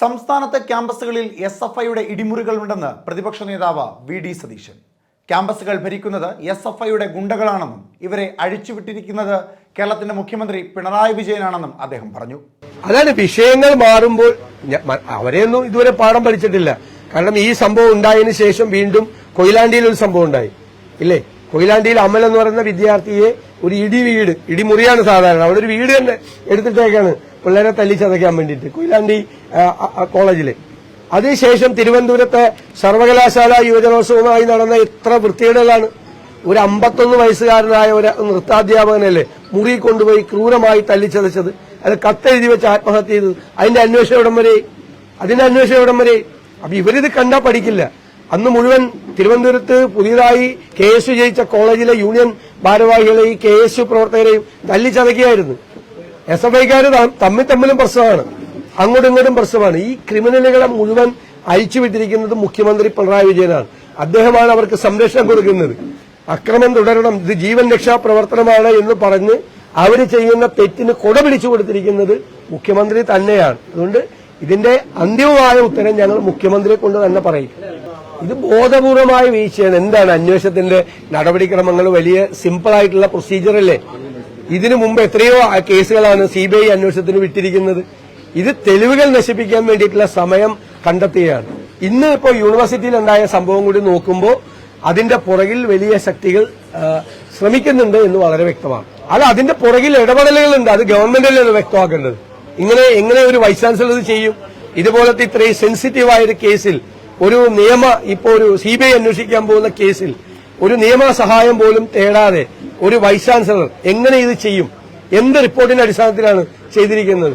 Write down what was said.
സംസ്ഥാനത്തെ ക്യാമ്പസുകളിൽ S F ഐയുടെ ഇടിമുറികളുണ്ടെന്ന് പ്രതിപക്ഷ നേതാവ് വി ഡി സതീശൻ. ക്യാമ്പസുകൾ ഭരിക്കുന്നത് എസ് എഫ് ഐയുടെ ഗുണ്ടകളാണെന്നും ഇവരെ അഴിച്ചുവിട്ടിരിക്കുന്നത് കേരളത്തിന്റെ മുഖ്യമന്ത്രി പിണറായി വിജയനാണെന്നും അദ്ദേഹം പറഞ്ഞു. അതാണ് വിഷയങ്ങൾ മാറുമ്പോൾ അവരെയൊന്നും ഇതുവരെ പാഠം പഠിച്ചിട്ടില്ല. കാരണം ഈ സംഭവം ഉണ്ടായതിനു ശേഷം വീണ്ടും കൊയിലാണ്ടിയിൽ ഒരു സംഭവം ഉണ്ടായി. ഇല്ലേ? കൊയിലാണ്ടിയിൽ അമൽ എന്ന് പറയുന്ന വിദ്യാർത്ഥിയെ ഒരു ഇടി വീട് ഇടിമുറിയാണ് സാധാരണ. അവിടെ ഒരു വീട് തന്നെ എടുത്തിട്ടേക്കാണ് പിള്ളേരെ തല്ലി ചതയ്ക്കാൻ വേണ്ടിയിട്ട് കൊയിലാണ്ടി കോളേജിൽ. അതിനുശേഷം തിരുവനന്തപുരത്തെ സർവകലാശാല യുവജനോത്സവമായി നടന്ന എത്ര വൃത്തികേടുകളാണ്. ഒരു അമ്പത്തൊന്ന് വയസ്സുകാരനായ ഒരു നൃത്താധ്യാപകനല്ലേ മുറി കൊണ്ടുപോയി ക്രൂരമായി തല്ലിച്ചതച്ചത്. അത് കത്തെഴുതി വെച്ച് ആത്മഹത്യ ചെയ്തത്. അതിന്റെ അന്വേഷണം ഇവിടം വരെ? അതിന്റെ അന്വേഷണം ഇവിടം വരെ? അപ്പൊ ഇവരിത് കണ്ടാ പഠിക്കില്ല. അന്ന് മുഴുവൻ തിരുവനന്തപുരത്ത് പുതിയതായി കെ എസ് ജയിച്ച കോളേജിലെ യൂണിയൻ ഭാരവാഹികളെയും കെ എസ് യു പ്രവർത്തകരെയും തല്ലിച്ചതയ്ക്കുകയായിരുന്നു എസ് എഫ് ഐക്കാർ തമ്മിൽ തമ്മിലും പ്രശ്നമാണ്. അങ്ങോട്ടും ഇങ്ങോട്ടും പ്രശ്നമാണ്. ഈ ക്രിമിനലുകളെ മുഴുവൻ അഴിച്ചുവിട്ടിരിക്കുന്നത് മുഖ്യമന്ത്രി പിണറായി വിജയനാണ്. അദ്ദേഹമാണ് അവർക്ക് സംരക്ഷണം കൊടുക്കുന്നത്. അക്രമം തുടരണം. ഇത് ജീവൻ രക്ഷാ പ്രവർത്തനമാണ് എന്ന് പറഞ്ഞ് അവർ ചെയ്യുന്ന തെറ്റിന് കൊട പിടിച്ചു കൊടുത്തിരിക്കുന്നത് മുഖ്യമന്ത്രി തന്നെയാണ്. അതുകൊണ്ട് ഇതിന്റെ അന്തിമമായ ഉത്തരം ഞങ്ങൾ മുഖ്യമന്ത്രിയെ കൊണ്ട് തന്നെ പറയും. ഇത് ബോധപൂർവമായ വീഴ്ചയാണ് എന്താണ് അന്വേഷണത്തിന്റെ നടപടിക്രമങ്ങൾ? വലിയ സിമ്പിൾ ആയിട്ടുള്ള പ്രൊസീജിയർ അല്ലേ? ഇതിനു മുമ്പ് എത്രയോ കേസുകളാണ് സി ബി ഐ അന്വേഷണത്തിന് വിട്ടിരിക്കുന്നത്. ഇത് തെളിവുകൾ നശിപ്പിക്കാൻ വേണ്ടിയിട്ടുള്ള സമയം കണ്ടെത്തുകയാണ് ഇന്ന് ഇപ്പോൾ യൂണിവേഴ്സിറ്റിയിൽ ഉണ്ടായ സംഭവം കൂടി നോക്കുമ്പോൾ അതിന്റെ പുറകിൽ വലിയ ശക്തികൾ ശ്രമിക്കുന്നുണ്ട് എന്ന് വളരെ വ്യക്തമാണ്. അത് അതിന്റെ പുറകിൽ ഇടപെടലുകളുണ്ട്. അത് ഗവൺമെന്റിലാണ് വ്യക്തമാക്കേണ്ടത്. ഇങ്ങനെ എങ്ങനെ ഒരു വൈസ് ചാൻസലർ ചെയ്യും? ഇതുപോലത്തെ ഇത്രയും സെൻസിറ്റീവായ ഒരു കേസിൽ ഒരു നിയമ ഇപ്പോ ഒരു സി ബി ഐ അന്വേഷിക്കാൻ പോകുന്ന കേസിൽ ഒരു നിയമ സഹായം പോലും തേടാതെ ഒരു വൈസ് ചാൻസലർ എങ്ങനെ ഇത് ചെയ്യും? എന്ത് റിപ്പോർട്ടിന്റെ അടിസ്ഥാനത്തിലാണ് ചെയ്തിരിക്കുന്നത്?